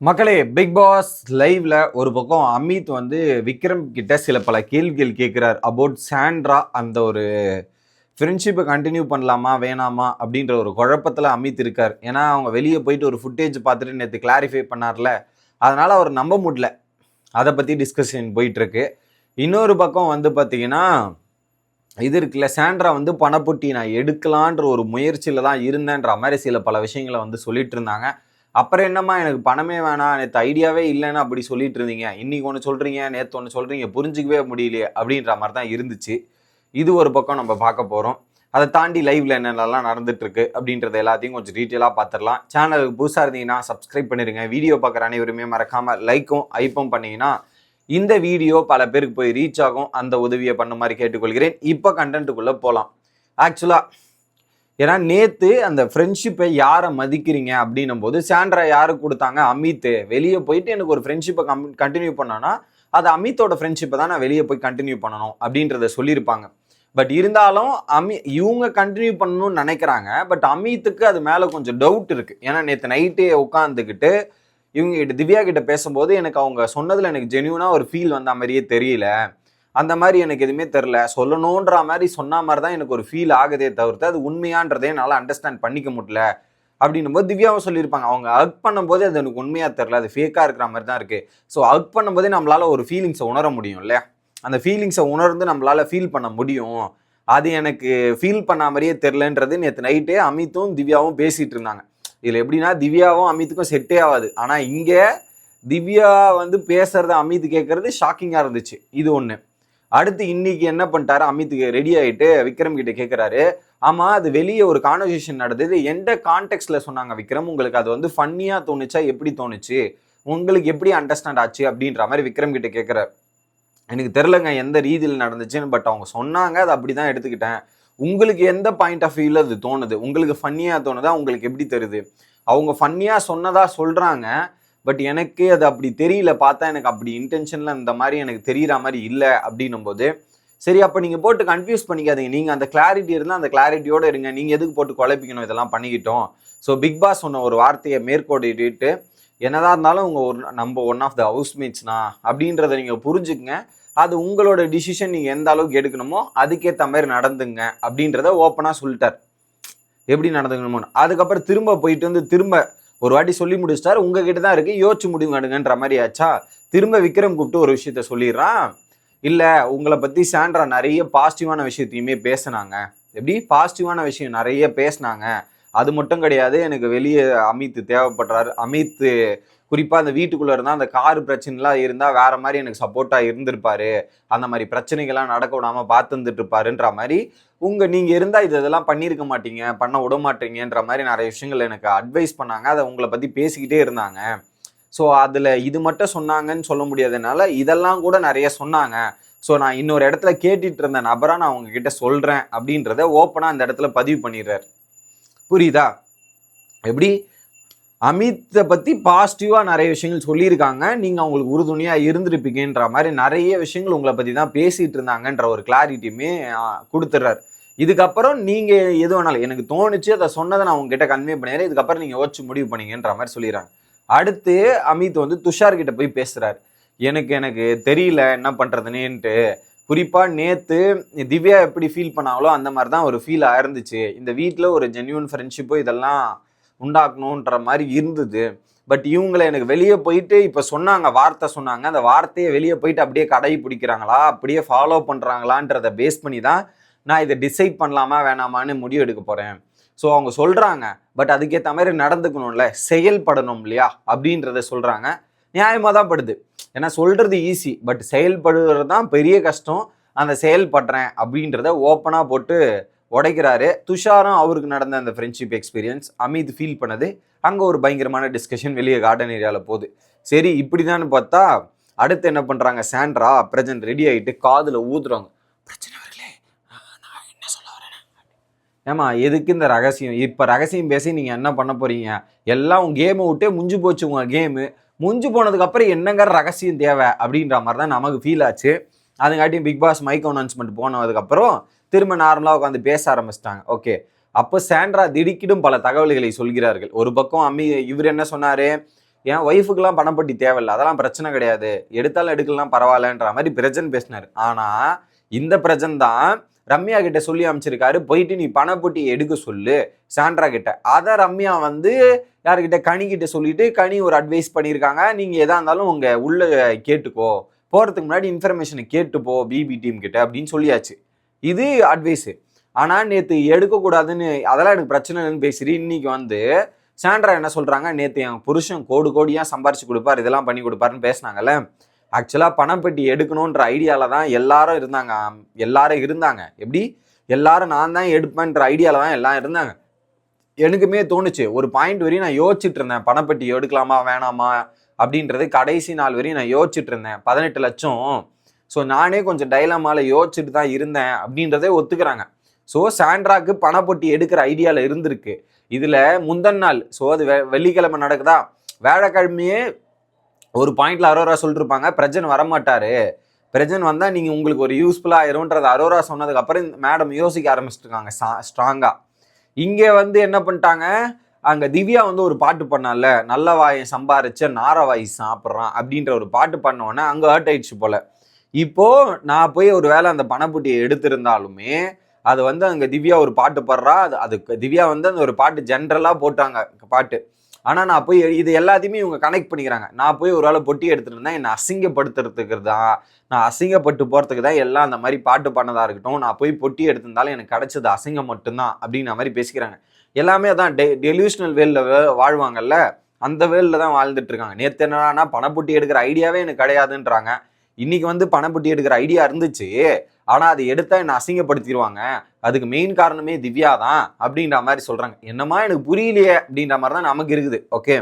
மக்களே big pass லைவ்ல ஒரு பக்கம் அமித் வந்து விக்ரம் கிட்ட சில பல கேள்விகள் கேட்குறார் அபவுட் சாண்ட்ரா அந்த ஒரு ஃப்ரெண்ட்ஷிப்பை கண்டினியூ பண்ணலாமா வேணாமா அப்படின்ற ஒரு குழப்பத்தில் அமித் இருக்கார். ஏன்னா அவங்க வெளியே போயிட்டு ஒரு ஃபுட்டேஜ் பார்த்துட்டு நேற்று கிளாரிஃபை பண்ணார்ல. அதனால் அவர் நம்ப முடியல. அதை பற்றி டிஸ்கஷன் போயிட்டுருக்கு. இன்னொரு பக்கம் வந்து பார்த்தீங்கன்னா இது இருக்குல்ல சாண்ட்ரா வந்து பணப்பொட்டி நான் எடுக்கலான்ற ஒரு முயற்சியில் தான் இருந்தேன்ற மாதிரி சில பல விஷயங்களை வந்து சொல்லிட்டு இருந்தாங்க. அப்புறம் என்னம்மா எனக்கு பணமே வேணாம் நேற்று ஐடியாவே இல்லைன்னு அப்படி சொல்லிட்டு இருந்தீங்க. இன்னைக்கு ஒன்று சொல்கிறீங்க நேற்று ஒன்று சொல்கிறீங்க புரிஞ்சிக்கவே முடியலையே அப்படின்ற மாதிரி தான் இருந்துச்சு. இது ஒரு பக்கம் நம்ம பார்க்க போகிறோம் அதை தாண்டி லைவ்ல என்னென்னலாம் நடந்துட்டுருக்கு அப்படின்றத எல்லாத்தையும் கொஞ்சம் டீட்டெயிலாக பார்த்துடலாம். சேனலுக்கு புதுசாக இருந்தீங்கன்னா சப்ஸ்கிரைப் பண்ணிடுங்க. வீடியோ பார்க்குற அனைவருமே மறக்காமல் லைக்கும் ஐப்பும் பண்ணிங்கன்னா இந்த வீடியோ பல பேருக்கு போய் ரீச் ஆகும். அந்த உதவியை பண்ண மாதிரி கேட்டுக்கொள்கிறேன். இப்போ கண்டென்ட்டுக்குள்ளே போகலாம் ஆக்சுவலாக ஏன்னா நேத்து அந்த ஃப்ரெண்ட்ஷிப்பை யாரை மதிக்கிறீங்க அப்படின்னும் போது சாண்ட்ரா யாருக்கு கொடுத்தாங்க? அமித் வெளியே போயிட்டு எனக்கு ஒரு ஃப்ரெண்ட்ஷிப்பை கம் கண்டினியூ பண்ணனா அது அமித்தோட ஃப்ரெண்ட்ஷிப்பை தான் நான் வெளியே போய் கண்டினியூ பண்ணணும் அப்படின்றத சொல்லியிருப்பாங்க. பட் இருந்தாலும் அமி இவங்க கண்டினியூ பண்ணணும்னு நினைக்கிறாங்க. பட் அமித்துக்கு அது மேலே கொஞ்சம் டவுட் இருக்குது ஏன்னா நேற்று நைட்டே உட்காந்துக்கிட்டு இவங்க கிட்ட திவ்யா கிட்ட பேசும்போது எனக்கு அவங்க சொன்னதில் எனக்கு ஜென்யூனாக ஒரு ஃபீல் வந்த மாதிரியே தெரியல. அந்த மாதிரி எனக்கு எதுவுமே தெரில சொல்லணுன்ற மாதிரி சொன்ன மாதிரி தான் எனக்கு ஒரு ஃபீல் ஆகுதே தவிர்த்து அது உண்மையான்றதே என்னால் அண்டர்ஸ்டாண்ட் பண்ணிக்க முடியல. அப்படின்னும் போது திவ்யாவும் சொல்லியிருப்பாங்க. அவங்க அக் பண்ணும்போது அது எனக்கு உண்மையாக தெரில அது ஃபேக்காக இருக்கிற மாதிரி தான் இருக்குது ஸோ அக் பண்ணும்போதே நம்மளால் ஒரு ஃபீலிங்ஸை உணர முடியும் இல்லையா? அந்த ஃபீலிங்ஸை உணர்ந்து நம்மளால ஃபீல் பண்ண முடியும். அது எனக்கு ஃபீல் பண்ண மாதிரியே தெரிலன்றது நேற்று நைட்டே அமித்தும் திவ்யாவும் பேசிகிட்டு இருந்தாங்க. இதில் எப்படின்னா திவ்யாவும் அமித்துக்கும் செட்டே ஆகாது. ஆனால் இங்கே திவ்யா வந்து பேசுறது அமித் கேட்கறது ஷாக்கிங்காக இருந்துச்சு. இது ஒன்று அடுத்து இன்னைக்கு என்ன பண்ணிட்டாரு? அமித்துக்கு ரெடி ஆகிட்டு விக்ரம் கிட்ட கேட்குறாரு ஆமாம் அது வெளியே ஒரு கான்வர்சேஷன் நடந்தது. எந்த கான்டெக்ட்ல சொன்னாங்க விக்ரம்? உங்களுக்கு அது வந்து ஃபன்னியாக தோணுச்சா? எப்படி தோணுச்சு? உங்களுக்கு எப்படி அண்டர்ஸ்டாண்ட் ஆச்சு? அப்படின்ற மாதிரி விக்ரம் கிட்ட கேட்குறாரு எனக்கு தெரிலங்க எந்த ரீதியில் நடந்துச்சுன்னு பட் அவங்க சொன்னாங்க அதை அப்படி தான் எடுத்துக்கிட்டேன். உங்களுக்கு எந்த பாயிண்ட் ஆஃப் வியூவில் அது தோணுது? உங்களுக்கு ஃபன்னியாக தோணுதா? உங்களுக்கு எப்படி தருது அவங்க ஃபன்னியாக சொன்னதாக சொல்கிறாங்க பட் எனக்கு அது அப்படி தெரியல. பார்த்தா எனக்கு அப்படி இன்டென்ஷனில் இந்த மாதிரி எனக்கு தெரிகிற மாதிரி இல்லை அப்படின்னும் போது சரி அப்போ நீங்கள் போட்டு கன்ஃபியூஸ் பண்ணிக்காதீங்க. நீங்கள் அந்த கிளாரிட்டி இருந்தால் அந்த கிளாரிட்டியோடு இருங்க. நீங்கள் எதுக்கு போட்டு குழப்பிக்கணும்? இதெல்லாம் பண்ணிக்கிட்டோம். ஸோ பிக் பாஸ் சொன்ன ஒரு வார்த்தையை மேற்கோடிட்டு என்னதான் இருந்தாலும் உங்கள் ஒரு நம்ம ஒன் ஆஃப் த ஹவுஸ்மேட்ஸ்னா அப்படின்றத நீங்கள் புரிஞ்சுக்குங்க. அது உங்களோட டிசிஷன் நீங்கள் எந்த அளவுக்கு எடுக்கணுமோ அதுக்கேற்ற மாதிரி நடந்துங்க அப்படின்றத ஓப்பனாக சொல்லிட்டார். எப்படி நடந்துக்கணுமோ அதுக்கப்புறம் திரும்ப போயிட்டு வந்து திரும்ப ஒரு வாட்டி சொல்லி முடிச்சிட்டாரு. உங்ககிட்ட தான் இருக்கு. யோசிச்சு முடிவு மாதிரி ஆச்சா? திரும்ப விக்ரம் கூப்பிட்டு ஒரு விஷயத்த சொல்லிடுறான். இல்லை உங்களை பற்றி சாண்ட்ரா நிறைய பாசிட்டிவான விஷயத்தையுமே பேசினாங்க. எப்படி? பாசிட்டிவான விஷயம் நிறைய பேசினாங்க. அது மட்டும் கிடையாது எனக்கு வெளியே அமித் தேவைப்படுறாரு. அமித் குறிப்பாக அந்த வீட்டுக்குள்ளே இருந்தால் அந்த கார் பிரச்சனைலாம் இருந்தால் வேற மாதிரி எனக்கு சப்போர்ட்டாக இருந்திருப்பாரு. அந்த மாதிரி பிரச்சனைகள்லாம் நடக்க விடாமல் பார்த்துருந்துட்டு இருப்பாருன்ற மாதிரி உங்கள் நீங்கள் இருந்தால் இது இதெல்லாம் பண்ணியிருக்க மாட்டீங்க பண்ண விட மாட்டீங்கன்ற மாதிரி நிறைய விஷயங்கள் எனக்கு அட்வைஸ் பண்ணாங்க. அதை உங்களை பற்றி பேசிக்கிட்டே இருந்தாங்க. ஸோ அதில் இது மட்டும் சொன்னாங்கன்னு சொல்ல முடியாதனால இதெல்லாம் கூட நிறைய சொன்னாங்க. ஸோ நான் இன்னொரு இடத்துல கேட்டுட்டு இருந்த நபராக நான் உங்ககிட்ட சொல்கிறேன் அப்படின்றத ஓப்பனாக அந்த இடத்துல பதிவு பண்ணிடுறாரு. புரியுதா? எப்படி? அமித்தை பற்றி பாசிட்டிவாக நிறைய விஷயங்கள் சொல்லியிருக்காங்க. நீங்கள் அவங்களுக்கு உறுதுணையாக இருந்திருப்பீங்கன்ற மாதிரி நிறைய விஷயங்கள் உங்களை பற்றி தான் பேசிகிட்டு இருந்தாங்கன்ற ஒரு கிளாரிட்டியுமே கொடுத்துட்றாரு. இதுக்கப்புறம் நீங்கள் எது வேணாலும் எனக்கு தோணுச்சு அதை சொன்னதை நான் உங்ககிட்ட கன்வே பண்ணிடுறேன். இதுக்கப்புறம் நீங்கள் யோசிச்சு முடிவு பண்ணீங்கன்ற மாதிரி சொல்லிடுறாங்க. அடுத்து அமித் வந்து துஷார் கிட்ட போய் பேசுகிறாரு எனக்கு எனக்கு தெரியல என்ன பண்ணுறதுனேன்ட்டு குறிப்பாக நேற்று திவ்யா எப்படி ஃபீல் பண்ணாங்களோ அந்த மாதிரி தான் ஒரு ஃபீல் ஆயிருந்துச்சு இந்த வீட்டில் ஒரு ஜென்யூன் ஃப்ரெண்ட்ஷிப்போ இதெல்லாம் உண்டாக்கணுன்ற மாதிரி இருந்தது. பட் இவங்களை எனக்கு வெளியே போயிட்டு இப்போ சொன்னாங்க வார்த்தை சொன்னாங்க. அந்த வார்த்தையை வெளியே போயிட்டு அப்படியே கடை பிடிக்கிறாங்களா? அப்படியே ஃபாலோ பண்ணுறாங்களான்றத பேஸ் பண்ணி தான் நான் இதை டிசைட் பண்ணலாமா வேணாமான்னு முடிவு எடுக்க போகிறேன் ஸோ அவங்க சொல்கிறாங்க பட் அதுக்கேற்ற மாதிரி நடந்துக்கணும்ல செயல்படணும் இல்லையா? அப்படின்றத சொல்கிறாங்க நியாயமாக தான் படுது. ஏன்னா சொல்கிறது ஈஸி பட் செயல்படுறது தான் பெரிய கஷ்டம். அந்த செயல்படுறேன் அப்படின்றத ஓப்பனாக போட்டு உடைக்கிறாரு. துஷாரும் அவருக்கு நடந்த அந்த ஃப்ரெண்ட்ஷிப் எக்ஸ்பீரியன்ஸ் அமித் ஃபீல் பண்ணது. அங்கே ஒரு பயங்கரமான டிஸ்கஷன் வெளியே கார்டன் ஏரியாவில் போகுது. சரி இப்படி பார்த்தா அடுத்து என்ன பண்ணுறாங்க சாண்ட்ரா பிரசன்ட் ரெடி ஆகிட்டு காதில் ஊதுறாங்க. பிரச்சனை வரலே நான் என்ன சொல்ல வரேன் ஏமா எதுக்கு இந்த ரகசியம்? இப்போ ரகசியம் பேசி நீங்கள் என்ன பண்ண போறீங்க? எல்லாம் உங்கள் கேமை விட்டே முஞ்சு போச்சு உங்கள் கேமு முஞ்சு போனதுக்கப்புறம் என்னங்கிற ரகசியம் தேவை? அப்படின்ற மாதிரி தான் நமக்கு ஃபீல் ஆச்சு. அதுங்காட்டியும் பிக் பாஸ் மைக் அனௌன்ஸ்மெண்ட் போனதுக்கப்புறம் திரும்ப நார்மலாக உட்காந்து பேச ஆரம்பிச்சிட்டாங்க. ஓகே அப்போ சாண்ட்ரா திடுக்கிடும் பல தகவல்களை சொல்கிறார்கள். ஒரு பக்கம் அம்மி இவர் என்ன சொன்னார்? என் ஒய்ஃபுக்கெல்லாம் பணப்பட்டி தேவையில்ல. அதெல்லாம் பிரச்சனை கிடையாது. எடுத்தாலும் எடுக்கலாம் பரவாயில்லன்ற மாதிரி பிரஜன் பேசினார். ஆனால் இந்த பிரஜன் தான் ரம்யா கிட்ட சொல்லி அமைச்சிருக்காரு போயிட்டு நீ பணப்பொட்டி எடுக்க சொல்லு சாண்ட்ரா கிட்ட. அதை ரம்யா வந்து யாருக்கிட்ட கனி கிட்ட சொல்லிட்டு கனி ஒரு அட்வைஸ் பண்ணியிருக்காங்க. நீங்க எதா இருந்தாலும் உங்க உள்ள கேட்டுக்கோ. போறதுக்கு முன்னாடி இன்ஃபர்மேஷனை கேட்டுப்போ பிபி டீம் கிட்ட அப்படின்னு சொல்லியாச்சு. இது அட்வைஸு ஆனால் நேற்று எடுக்கக்கூடாதுன்னு அதெல்லாம் எனக்கு பிரச்சனை இல்லைன்னு பேசுறி இன்னைக்கு வந்து சாண்ட்ரா என்ன சொல்கிறாங்க நேற்று என் புருஷன் கோடு கோடியாக சம்பாரிச்சு கொடுப்பார் இதெல்லாம் பண்ணி கொடுப்பாருன்னு பேசினாங்கல்ல. ஆக்சுவலாக பணப்பெட்டி எடுக்கணுன்ற ஐடியாவில் தான் எல்லாரும் இருந்தாங்க. எல்லாரும் இருந்தாங்க. எப்படி? எல்லாரும் நான் தான் எடுப்பேன்ற ஐடியாவில் தான் எல்லாம் இருந்தாங்க. எனக்குமே தோணுச்சு. ஒரு பாயிண்ட் வரையும் நான் யோசிச்சுட்டு இருந்தேன். பணப்பெட்டி எடுக்கலாமா வேணாமா? அப்படின்றது கடைசி நாள் வரையும் நான் யோசிச்சுட்டு இருந்தேன். பதினெட்டு லட்சம் ஸோ நானே கொஞ்சம் டைலமால யோசிச்சுட்டு தான் இருந்தேன் அப்படின்றதே ஒத்துக்கிறாங்க. ஸோ சாண்ட்ராக்கு பணப்பொட்டி எடுக்கிற ஐடியாவில் இருந்திருக்கு. இதில் முந்தன் நாள் ஸோ அது வெ வெள்ளிக்கிழமை நடக்குதா? வேலைக்கிழமையே ஒரு பாயிண்டில் அரோரா சொல்லிட்டுருப்பாங்க பிரஜன் வரமாட்டார். பிரஜன் வந்தால் நீங்கள் உங்களுக்கு ஒரு யூஸ்ஃபுல்லாக ஆயிரும்ன்றது அரோரா சொன்னதுக்கப்புறம் மேடம் யோசிக்க ஆரம்பிச்சிருக்காங்க ஸ்ட்ராங்காக இங்கே வந்து என்ன பண்ணிட்டாங்க? அங்கே திவ்யா வந்து ஒரு பாட்டு பண்ணால நல்ல வாயை சம்பாரிச்ச நார வாய் சாப்பிட்றான் அப்படின்ற ஒரு பாட்டு பண்ணோன்னே அங்கே ஹர்ட் ஆயிடுச்சு போல். இப்போ நான் போய் ஒரு வேளை அந்த பணப்புட்டியை எடுத்திருந்தாலுமே அது வந்து அங்கே திவ்யா ஒரு பாட்டு பாடுறா அது அதுக்கு திவ்யா வந்து அந்த ஒரு பாட்டு ஜென்ரலாக போட்டாங்க பாட்டு. ஆனால் நான் போய் இது எல்லாத்தையுமே இவங்க கனெக்ட் பண்ணிக்கிறாங்க. நான் போய் ஒரு வேளை பொட்டி எடுத்துகிட்டு இருந்தேன் என்னை அசிங்கப்படுத்துறதுக்கு தான் நான் அசிங்கப்பட்டு போகிறதுக்கு தான் எல்லாம் அந்த மாதிரி பாட்டு பண்ணதாக இருக்கட்டும் நான் போய் பொட்டி எடுத்திருந்தாலும் எனக்கு கிடைச்சது அசிங்கம் மட்டும்தான் அப்படின்ற மாதிரி பேசிக்கிறாங்க. எல்லாமே அதான் டெ டெலியூஷனல் வேலில் வாழ்வாங்கல்ல அந்த வேலில் தான் வாழ்ந்துட்டு இருக்காங்க. நேற்று என்னன்னா பணப்பொட்டி எடுக்கிற ஐடியாவே எனக்கு கிடையாதுன்றாங்க. இன்னைக்கு வந்து பணப்பொட்டி எடுக்கிற ஐடியா இருந்துச்சு. ஆனால் அதை எடுத்தா என்னை அசிங்கப்படுத்திடுவாங்க. அதுக்கு மெயின் காரணமே திவ்யா தான் அப்படின்ற மாதிரி சொல்கிறாங்க என்னமா எனக்கு புரியலையே அப்படின்ற மாதிரி தான் நமக்கு இருக்குது. ஓகே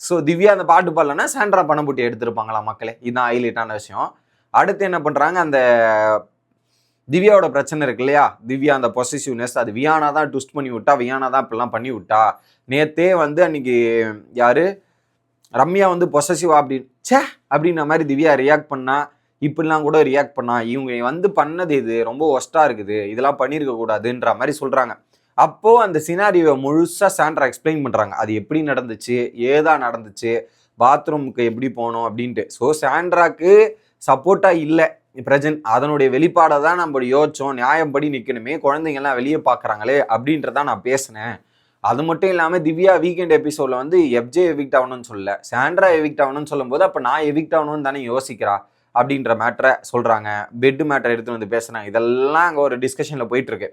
ஸோ திவ்யா அந்த பாட்டு பாடலன்னா சாண்ட்ரா பணப்பொட்டி எடுத்திருப்பாங்களா மக்களே? இதுதான் ஹைலைட்டான விஷயம். அடுத்து என்ன பண்ணுறாங்க அந்த திவ்யாவோட பிரச்சனை இருக்கு இல்லையா? திவ்யா அந்த பொசிசிவ்னஸ் அது வியானா தான் ட்விஸ்ட் பண்ணி விட்டா வியானா தான் இப்படிலாம் பண்ணி விட்டா நேத்தே வந்து அன்னைக்கு யாரு? ரம்யா வந்து பொசசிவா அப்படின்னு ச்சே அப்படின்ற மாதிரி திவ்யா ரியாக்ட் பண்ணா இப்படிலாம் கூட ரியாக்ட் பண்ணா இவங்க வந்து பண்ணது இது ரொம்ப ஒஸ்டா இருக்குது இதெல்லாம் பண்ணியிருக்க கூடாதுன்ற மாதிரி சொல்றாங்க. அப்போ அந்த சினாரியோவை முழுசா சாண்ட்ரா எக்ஸ்பிளைன் பண்றாங்க. அது எப்படி நடந்துச்சு ஏதா நடந்துச்சு பாத்ரூமுக்கு எப்படி போகணும் அப்படின்ட்டு. ஸோ சாண்ட்ராக்கு சப்போர்ட்டா இல்லை பிரசன்ட் அதனுடைய வெளிப்பாடை தான் நம்ம யோசிச்சோம் நியாயப்படி நிற்கணுமே குழந்தைங்கள்லாம் வெளியே பார்க்குறாங்களே அப்படின்றதான் நான் பேசினேன். அது மட்டும் இல்லாமல் திவ்யா வீக்கெண்ட் எபிசோடில் வந்து எஃப்ஜே எவிக்ட் ஆகணும்னு சொல்லல. சாண்ட்ரா எவிக்ட் ஆகணும்னு சொல்லும்போது அப்போ நான் எவிக்ட் ஆகணும்னு தானே யோசிக்கிறா அப்படின்ற மேட்டரை சொல்கிறாங்க பெட்டு மேட்டரை எடுத்து வந்து பேசுகிறாங்க இதெல்லாம் அங்கே ஒரு டிஸ்கஷனில் போயிட்டுருக்கு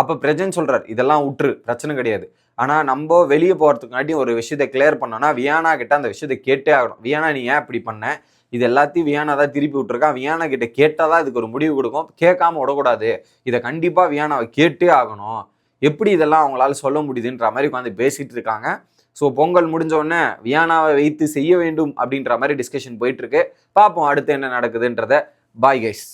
அப்போ பிரஜன் சொல்கிறார் இதெல்லாம் உற்று பிரச்சனை கிடையாது. ஆனால் நம்ம வெளியே போகிறதுக்காட்டி ஒரு விஷயத்தை கிளியர் பண்ணோன்னா வியானா கிட்ட அந்த விஷயத்தை கேட்டே ஆகணும். வியானா நீ ஏன் இப்படி பண்ண? இது எல்லாத்தையும் வியானா தான் திருப்பி விட்டுருக்கான் வியானா கிட்ட கேட்டால் தான் இதுக்கு ஒரு முடிவு கொடுக்கும். கேட்காம விடக்கூடாது. இதை கண்டிப்பாக வியானாவை கேட்டே ஆகணும். எப்படி இதெல்லாம் அவங்களால சொல்ல முடியுதுன்ற மாதிரி உட்காந்து பேசிட்டு இருக்காங்க. ஸோ பொங்கல் முடிஞ்சோடனே வியானாவை வைத்து செய்ய வேண்டும் அப்படின்ற மாதிரி டிஸ்கஷன் போயிட்டு இருக்கு. பார்ப்போம் அடுத்து என்ன நடக்குதுன்றத. Bye guys